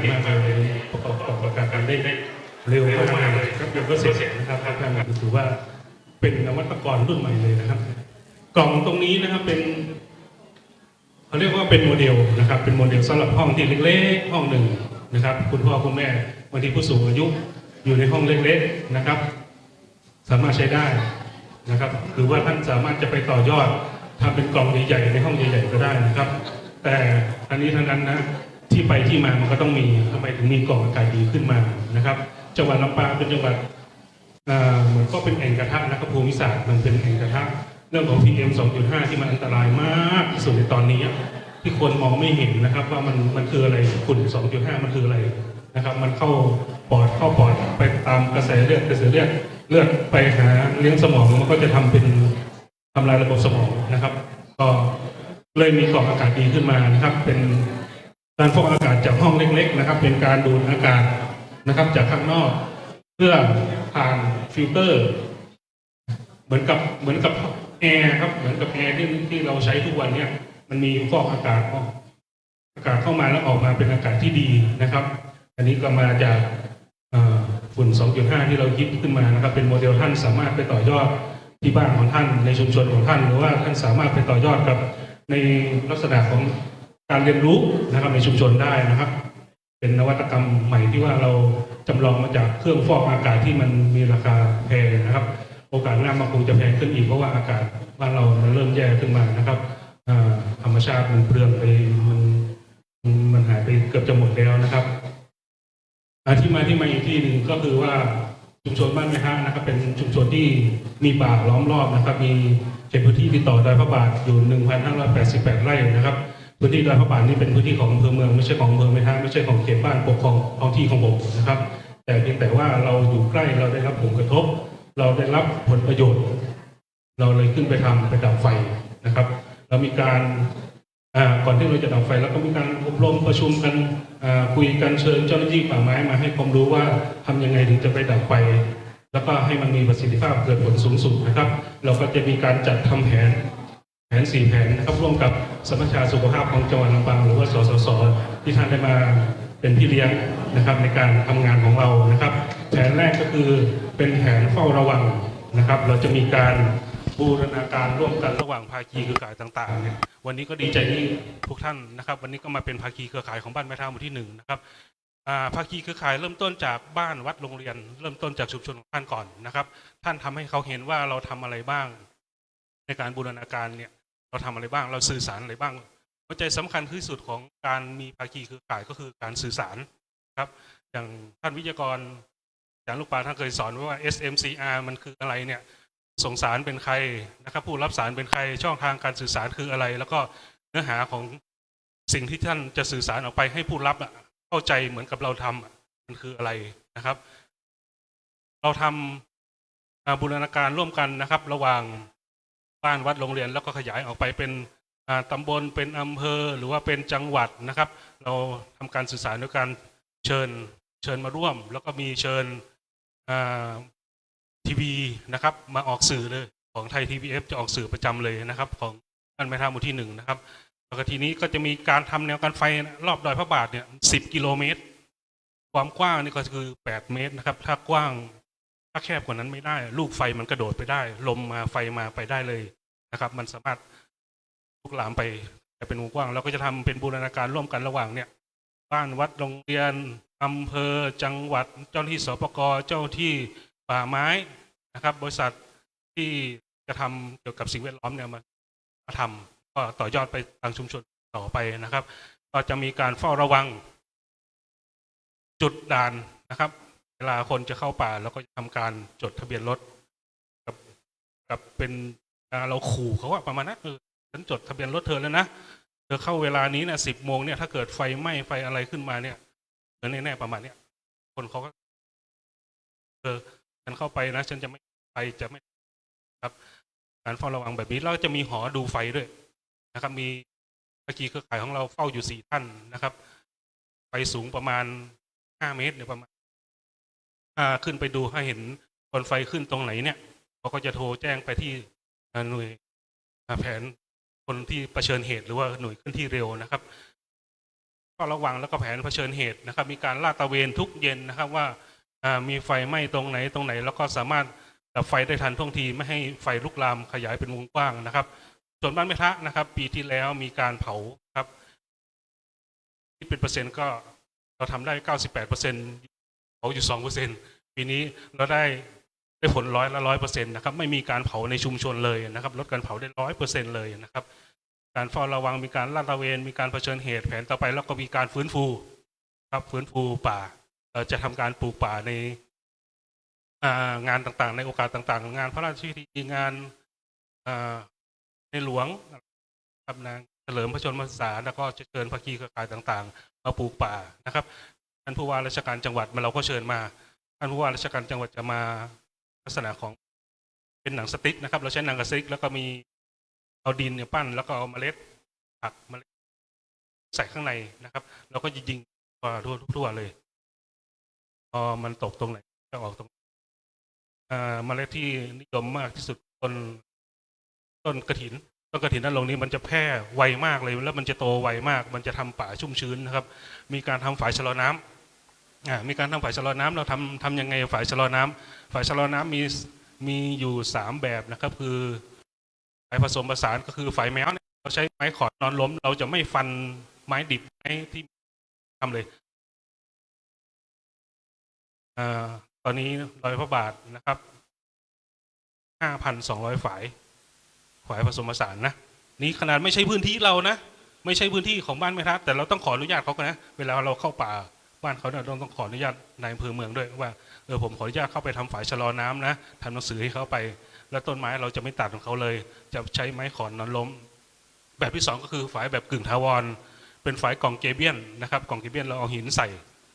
เก่งมากเลยประกอบกับประการได้ได้เร็วมากเลยครับเดี๋ยวก็เสร็จนะครับท่านถือว่าเป็นนวัตกรรุ่นใหม่เลยนะครับ กล่องตรงนี้นะครับเป็นเขาเรียกว่าเป็นโมเดลนะครับ เป็นโมเดลสำหรับห้องที่เล็กๆห้องหนึ่งนะครับ คุณพ่อคุณแม่บางทีผู้สูงอายุอยู่ในห้องเล็กๆนะครับ สามารถใช้ได้นะครับหรือว่าท่านสามารถจะไปต่อยอดทำเป็นกล่องใหญ่ๆในห้องใหญ่ๆก็ได้นะครับ แต่อันนี้ทั้งนั้นนะ ที่ไปที่มามันก็ต้องมีทำไมถึงมีกล่องอากาศดีขึ้นมานะครับ จังหวัดลำปางเป็นจังหวัดเหมือนก็เป็นแอ่งกระทะนะครับภูมิศาสตร์มันเป็นแอ่งกระทะเรื่องของ PM 2.5 ที่มันอันตรายมากที่สุดในตอนนี้ ที่คนมองไม่เห็นนะครับ ว่ามันมันคืออะไรฝุ่น 2.5 มันคืออะไรนะครับ มันเข้าปอดเข้าปอดไปตามกระแสเลือดกระแสเลือดเลือดไปหาเลี้ยงสมองมันก็จะทำเป็นทำลายระบบสมองนะครับ ก็เลยมีกล่องอากาศดีขึ้นมานะครับ เป็น การฟอกอากาศจากห้องเล็ก ๆ นะครับ เป็นการดูดอากาศนะครับ จากข้างนอก เพื่อผ่านฟิลเตอร์ เหมือนกับเหมือนกับแอร์ครับ เหมือนกับแอร์ที่ที่เราใช้ทุกวันเนี่ยมันมีฟอกอากาศออกอากาศเข้ามาแล้วออกมาเป็นอากาศที่ดีนะครับ อันนี้ก็มาจากฝุ่น 2.5 ที่เราคิดขึ้นมานะครับ เป็นโมเดลท่านสามารถไปต่อยอดที่บ้านของท่านในชุมชนของท่าน หรือว่าท่านสามารถไปต่อยอดกับในลักษณะของ การเรียนรู้นะครับในชุมชนได้นะครับ เป็นนวัตกรรมใหม่ที่ว่าเราจำลองมาจากเครื่องฟอกอากาศที่มันมีราคาแพงนะครับ โอกาสหน้ามันคงจะแพงขึ้นอีกเพราะว่าอากาศบ้านเรามันเริ่มแย่ขึ้นมานะครับธรรมชาติมันเปลืองไปมันมันหายไปเกือบจะหมดแล้วนะครับอ่าที่มาที่มาอีกที่หนึ่งก็คือว่าชุมชนบ้านแม่ฮะนะครับ เป็นชุมชนที่มีป่าล้อมรอบนะครับ มีเขตพื้นที่ติดต่อดอยพระบาทอยู่ 1,588 ไร่นะครับ พื้นที่ดอยพระบาทนี่เป็นพื้นที่ของอำเภอเมืองไม่ใช่ของอำเภอแม่ฮะไม่ใช่ของเขตบ้านปกครองท้องที่ของผมนะครับ แต่เพียงแต่ว่าเราอยู่ใกล้เราได้รับผลกระทบ เราได้รับผลประโยชน์ เราเลยขึ้นไปทำไปดับไฟนะครับเรามีการอ่าก่อนที่เราจะดับไฟเราก็มีการอบรมประชุมกันอ่าคุยกันเชิญเจ้าหน้าที่ป่าไม้มาให้ความรู้ว่าทำยังไงถึงจะไปดับไฟ แล้วก็ให้มันมีประสิทธิภาพเกิดผลสูงสุดนะครับ เราก็จะมีการจัดทำแผนแผนสี่แผนนะครับร่วมกับ สมัชชาสุขภาพของจังหวัดลำปางหรือว่าสสสที่ท่านได้มาเป็นพี่เลี้ยงนะครับในการทำงานของเรานะครับ แผนแรกก็คือเป็นแผนเฝ้าระวังนะครับ เราจะมีการบูรณาการร่วมกันระหว่างภาคีเครือข่ายต่างๆเนี่ยวันนี้ก็ดีใจที่ทุกท่านนะครับ วันนี้ก็มาเป็นภาคีเครือข่ายของบ้านแม่ท่าหมู่ที่หนึ่งนะครับภาคีเครือข่ายเริ่มต้นจากบ้านวัดโรงเรียน เริ่มต้นจากชุมชนของท่านก่อนนะครับ ท่านทำให้เขาเห็นว่าเราทำอะไรบ้าง ในการบูรณาการเนี่ย เราทำอะไรบ้าง เราสื่อสารอะไรบ้างหัวใจสำคัญที่สุดของการมีภาคีคือข่ายก็คือการสื่อสารครับ อย่างท่านวิทยากรอาจารย์ลูกปลาท่านเคยสอนไว้ว่า SMCR มันคืออะไรเนี่ยส่งสารเป็นใครนะครับ ผู้รับสารเป็นใครช่องทางการสื่อสารคืออะไร แล้วก็เนื้อหาของสิ่งที่ท่านจะสื่อสารออกไปให้ผู้รับเข้าใจเหมือนกับเราทำอะมันคืออะไรนะครับ เราทำอ่าบูรณาการร่วมกันนะครับ ระหว่าง บ้านวัดโรงเรียนแล้วก็ขยายออกไปเป็นตำบลเป็นอำเภอหรือว่าเป็นจังหวัดนะครับ เราทำการสื่อสารด้วยการเชิญเชิญมาร่วม แล้วก็มีเชิญทีวีนะครับมาออกสื่อเลยของไทยทีวีเอฟจะออกสื่อประจำเลยนะครับ ของท่านแม่ทัพหมู่ที่หนึ่งนะครับแล้วก็ทีนี้ก็จะมีการทำแนวกันไฟรอบดอยพระบาทเนี่ยสิบกิโลเมตร ความกว้างนี่ก็คือแปดเมตรนะครับ ถ้ากว้าง ถ้าแคบกว่านั้นไม่ได้ ลูกไฟมันกระโดดไปได้ ลมมาไฟมาไปได้เลยนะครับ มันสามารถลุกลามไปเป็นวงกว้างเราก็จะทำเป็นบูรณาการร่วมกันระหว่างเนี่ย บ้านวัดโรงเรียนอำเภอจังหวัดเจ้าหน้าที่สปกเจ้าที่ป่าไม้นะครับ บริษัทที่จะทำเกี่ยวกับสิ่งแวดล้อมเนี่ยมามาทำก็ต่อยอดไปทางชุมชนต่อไปนะครับ ก็จะมีการเฝ้าระวัง จุดด่านนะครับ เวลาคนจะเข้าป่าเราก็จะทำการจดทะเบียนรถกับกับเป็นเราขู่เขาว่าประมาณนั้นเออฉันจดทะเบียนรถเธอแล้วนะเธอเข้าเวลานี้นะสิบโมงเนี่ยถ้าเกิดไฟไหม้ไฟอะไรขึ้นมาเนี่ยเออแน่ๆประมาณเนี้ยคนเขาก็เออฉันเข้าไปนะ ฉันจะไม่ไปจะไม่ครับ การเฝ้าระวังแบบนี้แล้วจะมีหอดูไฟด้วยนะครับ มีเมื่อกี้เครือข่ายของเราเฝ้าอยู่สี่ท่านนะครับไฟสูงประมาณห้าเมตรเนี่ยประมาณ อ่าขึ้นไปดูให้เห็นควันไฟขึ้นตรงไหนเนี่ยเขาก็จะโทรแจ้งไปที่หน่วยแผนคนที่เผชิญเหตุหรือว่าหน่วยเคลื่อนที่เร็วนะครับเฝ้าระวังแล้วก็แผนเผชิญเหตุนะครับ มีการลาดตระเวนทุกเย็นนะครับว่ามีไฟไหม้ตรงไหนตรงไหน แล้วก็สามารถดับไฟได้ทันท่วงทีไม่ให้ไฟลุกลามขยายเป็นวงกว้างนะครับ ส่วนบ้านแม่ทะนะครับ ปีที่แล้วมีการเผาครับที่เป็นเปอร์เซ็นต์ก็เราทำได้เก้าสิบแปดเปอร์เซ็นต์ อยู่สองเปอร์เซ็นต์ปีนี้เราได้ได้ผลร้อยละร้อยเปอร์เซ็นต์นะครับไม่มีการเผาในชุมชนเลยนะครับลดการเผาได้ร้อยเปอร์เซ็นต์เลยนะครับการเฝ้าระวังมีการลาดตระเวนมีการเผชิญเหตุแผนต่อไป แล้วก็มีการฟื้นฟูครับฟื้นฟูป่าเอ่อจะทำการปลูกป่าในางานต่างๆ ในโอกาสต่างๆ งานพระราชพิธีงานาในหลวงครับนางเฉลิมพระชนมพรรษาแล้วก็จะเชิญภาคีเครือข่ายต่าง ๆ มาปลูกป่านะครับ ท่านผู้ว่าราชการจังหวัดมาเราก็เชิญมา ท่านผู้ว่าราชการจังหวัดจะมาลักษณะของเป็นหนังสติ๊กนะครับ เราใช้หนังสติ๊กแล้วก็มีเอาดินเนี่ยปั้น แล้วก็เอาเมล็ดผักเมล็ดใส่ข้างในนะครับ เราก็จะยิงทั่วทั่วทั่วเลยพอมันตกตรงไหนจะออกตรงอ่าเมล็ดที่นิยมมากที่สุดต้นต้นกระถินต้นกระถินด้านลงนี้มันจะแพร่ไวมากเลย แล้วมันจะโตไวมาก มันจะทำป่าชุ่มชื้นนะครับ มีการทำฝายชะลอน้ำอ่า มีการทำฝายชะลอน้ำเราทำทำยังไงฝายชะลอน้ำฝายชะลอน้ำมีมีอยู่สามแบบนะครับ คือฝายผสมผสานก็คือฝายแมวเราใช้ไม้ขอดนอนล้ม เราจะไม่ฟันไม้ดิบไม้ที่ทำเลยอตอนนี้ร้อยพระบาทนะครับห้าพันสองร้อยฝายฝายผสมผสานนะนี่ขนาดไม่ใช่พื้นที่เรานะ ไม่ใช่พื้นที่ของบ้านไม่ทัดแต่เราต้องขออนุญาตเขาก่อนนะ เวลาเราเข้าป่า บ้านเขาเนี่ยต้องต้องขออนุญาตนายอำเภอเมืองด้วยว่าเออผมขออนุญาตเข้าไปทำฝายชะลอน้ำนะทำหนังสือให้เขาไป แล้วต้นไม้เราจะไม่ตัดของเขาเลย จะใช้ไม้ขอนนอนล้ม แบบที่สองก็คือฝายแบบกึ่งทาวร เป็นฝายกล่องเกเบียนนะครับกล่องเกเบียนเราเอาหินใส่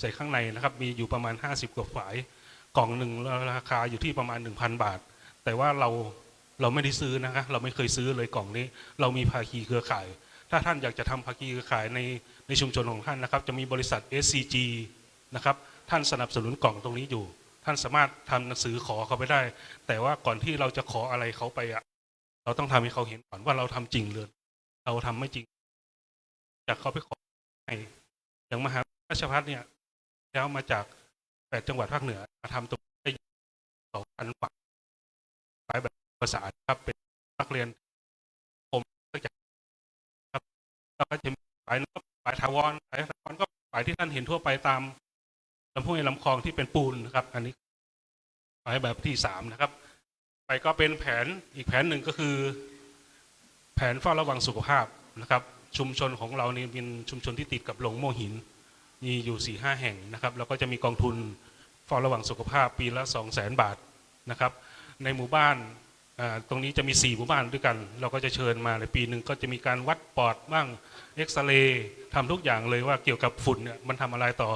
ใส่ข้างในนะครับ มีอยู่ประมาณ 50กว่าฝายกล่องหนึ่งราคาอยู่ที่ประมาณ 1,000 บาท แต่ว่าเราเราไม่ได้ซื้อนะคะเราไม่เคยซื้อเลยกล่องนี้ เรามีภาคีเครือข่าย ถ้าท่านอยากจะทำภาคีเครือข่ายในในชุมชนของท่านนะครับ จะมีบริษัท SCG นะครับท่านสนับสนุนกล่องตรงนี้อยู่ ท่านสามารถทำหนังสือขอเขาไปได้ แต่ว่าก่อนที่เราจะขออะไรเขาไปอะเราต้องทำให้เขาเห็นก่อนว่าเราทำจริงหรือเราทำไม่จริงจากเขาไปขอให้อย่างมหาราชพัฒเนี่ยแล้วมาจากแปดจังหวัดภาคเหนือมาทำตรงได้สองพันฝาฝายแบบภาษาครับเป็นนักเรียน แล้วก็จะมีฝายนกฝายทาวรฝายทาวรก็ฝายที่ท่านเห็นทั่วไปตามลำห้วยลำคลองที่เป็นปูนนะครับ อันนี้ฝายแบบที่สามนะครับ ไปก็เป็นแผนอีกแผนหนึ่งก็คือ แผนเฝ้าระวังสุขภาพนะครับ ชุมชนของเรานี่เป็นชุมชนที่ติดกับหลงโมหิน มีอยู่4ี่ห้าแห่งนะครับแล้วก็จะมีกองทุนเฝ้าระวังสุขภาพปีละ2 0 0แสนบาทนะครับ ในหมู่บ้าน ตรงนี้จะมี 4 หมู่บ้านด้วยกัน เราก็จะเชิญมาในปีหนึ่งก็จะมีการวัดปอดบ้างเอ็กซเรย์ทำทุกอย่างเลยว่าเกี่ยวกับฝุ่นเนี่ยมันทำอะไรต่อ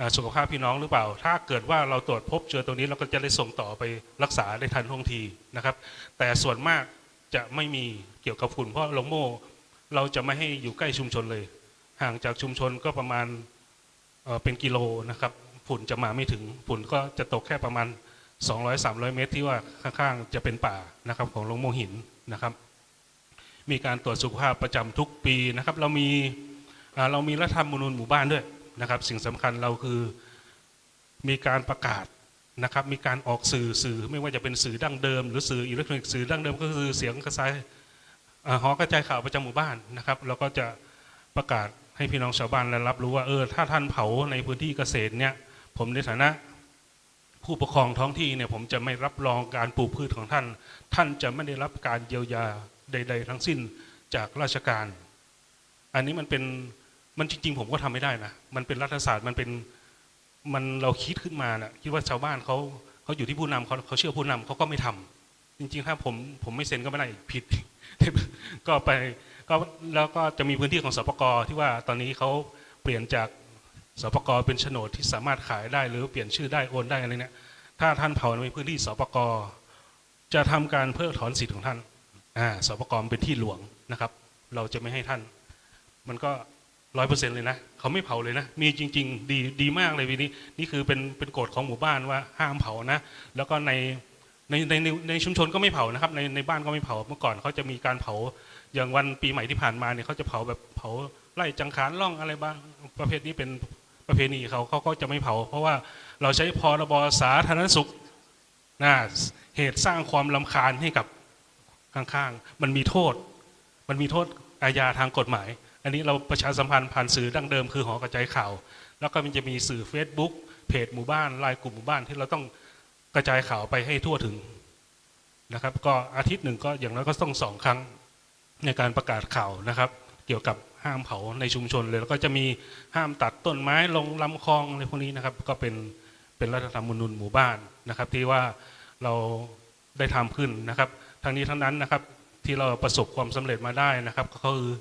อสุขภาพพี่น้องหรือเปล่า ถ้าเกิดว่าเราตรวจพบเจอตรงนี้เราก็จะได้ส่งต่อไปรักษาได้ทันท่วงทีนะครับ แต่ส่วนมากจะไม่มีเกี่ยวกับฝุ่นเพราะลงโมเราจะไม่ให้อยู่ใกล้ชุมชนเลย ห่างจากชุมชนก็ประมาณเอ่อเป็นกิโลนะครับ ฝุ่นจะมาไม่ถึงฝุ่นก็จะตกแค่ประมาณ 200-300 เมตร ที่ว่าข้างๆจะเป็นป่านะครับของลงโมหินนะครับ มีการตรวจสุขภาพประจำทุกปีนะครับ เรามีเรามีรัฐธรรมนูญหมู่บ้านด้วยนะครับ สิ่งสำคัญเราคือมีการประกาศนะครับ มีการออกสื่อสื่อไม่ว่าจะเป็นสื่อดั้งเดิม หรือสื่ออิเล็กทรอนิกส์สื่อดั้งเดิมก็คือเสียงกระจายอ่าหอกระจายข่าวประจำหมู่บ้านนะครับเราก็จะประกาศให้พี่น้องชาวบ้านได้รับรู้ว่าเออถ้าท่านเผาในพื้นที่เกษตรเนี่ยผมในฐานะ ผู้ปกครองท้องที่เนี่ยผมจะไม่รับรองการปลูกพืชของท่าน ท่านจะไม่ได้รับการเยียวยาใด ๆ ทั้งสิ้นจากราชการ อันนี้มันเป็นมันจริง ๆ ผมก็ทำไม่ได้นะมันเป็นรัฐศาสตร์มันเป็นมันเราคิดขึ้นมานะคิดว่าชาวบ้านเขาเขาอยู่ที่ผู้นำเขาเขาเชื่อผู้นำเขาก็ไม่ทำจริง ๆ ถ้าผมผมไม่เซ็นก็ไม่ได้ผิด ก็ไปก็แล้วก็จะมีพื้นที่ของสปกที่ว่าตอนนี้เขาเปลี่ยนจาก สปกเป็นโฉนดที่สามารถขายได้หรือเปลี่ยนชื่อได้โอนได้อะไรเนี่ยถ้าท่านเผาในพื้นที่สปกจะทำการเพิกถอนสิทธิ์ของท่านอ่าสปกเป็นที่หลวงนะครับ เราจะไม่ให้ท่าน มันก็ร้อยเปอร์เซ็นต์เลยนะเขาไม่เผาเลยนะ มีจริง ๆ ดีดีมากเลยวีนี้นี่คือเป็นเป็นกฎของหมู่บ้านว่าห้ามเผานะ แล้วก็ในในในในในชุมชนก็ไม่เผานะครับ ในในบ้านก็ไม่เผาเมื่อก่อนเขาจะมีการเผาอย่างวันปีใหม่ที่ผ่านมาเนี่ยเขาจะเผาแบบเผาไล่จังขานล่องอะไรบ้างประเภทนี้เป็น ประเพณีเขาเขาก็จะไม่เผา เพราะว่าเราใช้พรบสาธารณสุขนะเหตุสร้างความลำคาญให้กับข้างๆ มันมีโทษ มันมีโทษอาญาทางกฎหมาย อันนี้เราประชาสัมพันธ์ผ่านสื่อดั้งเดิมคือหอกระจายข่าว แล้วก็มันจะมีสื่อ Facebook เพจหมู่บ้านไลน์กลุ่มหมู่บ้านที่เราต้องกระจายข่าวไปให้ทั่วถึงนะครับ ก็อาทิตย์หนึ่งก็อย่างน้อยก็ต้องสองครั้งในการประกาศข่าวนะครับ เกี่ยวกับห้ามเผาในชุมชนเลย แล้วก็จะมีห้ามตัดต้นไม้ลงลำคลองอะไรพวกนี้นะครับ ก็เป็นเป็นรัฐธรรมนูญหมู่บ้านนะครับ ที่ว่าเราได้ทำขึ้นนะครับ ทั้งนี้ทั้งนั้นนะครับที่เราประสบความสำเร็จมาได้นะครับ ก็คือ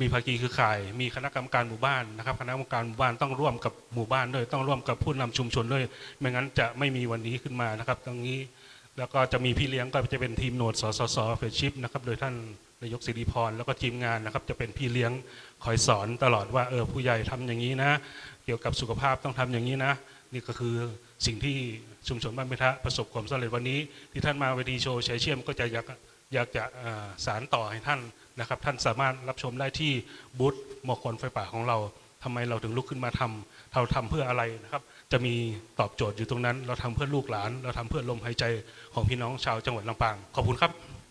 มีภาคีคือข่าย มีคณะกรรมการหมู่บ้านนะครับ คณะกรรมการหมู่บ้านต้องร่วมกับหมู่บ้านด้วยต้องร่วมกับผู้นำชุมชนด้วยไม่งั้นจะไม่มีวันนี้ขึ้นมานะครับ ตรงนี้แล้วก็จะมีพี่เลี้ยงก็จะเป็นทีมโหนดสสสเฟรชิพนะครับโดยท่าน นายกสิริพรแล้วก็ทีมงานนะครับจะเป็นพี่เลี้ยงคอยสอนตลอดว่าเออผู้ใหญ่ทำอย่างนี้นะ เกี่ยวกับสุขภาพต้องทำอย่างนี้นะ นี่ก็คือสิ่งที่ชุมชนบ้านเมทะประสบความสำเร็จวันนี้ ที่ท่านมาเวทีโชว์ชัยเชี่ยมก็จะอยากอยากจะสารต่อให้ท่านนะครับ ท่านสามารถรับชมได้ที่บูธมอคนไฟป่าของเราทำไมเราถึงลุกขึ้นมาทำเราทำเพื่ออะไรนะครับ จะมีตอบโจทย์อยู่ตรงนั้น เราทำเพื่อลูกหลาน เราทำเพื่อลมหายใจของพี่น้องชาวจังหวัดลำปาง ขอบคุณครับ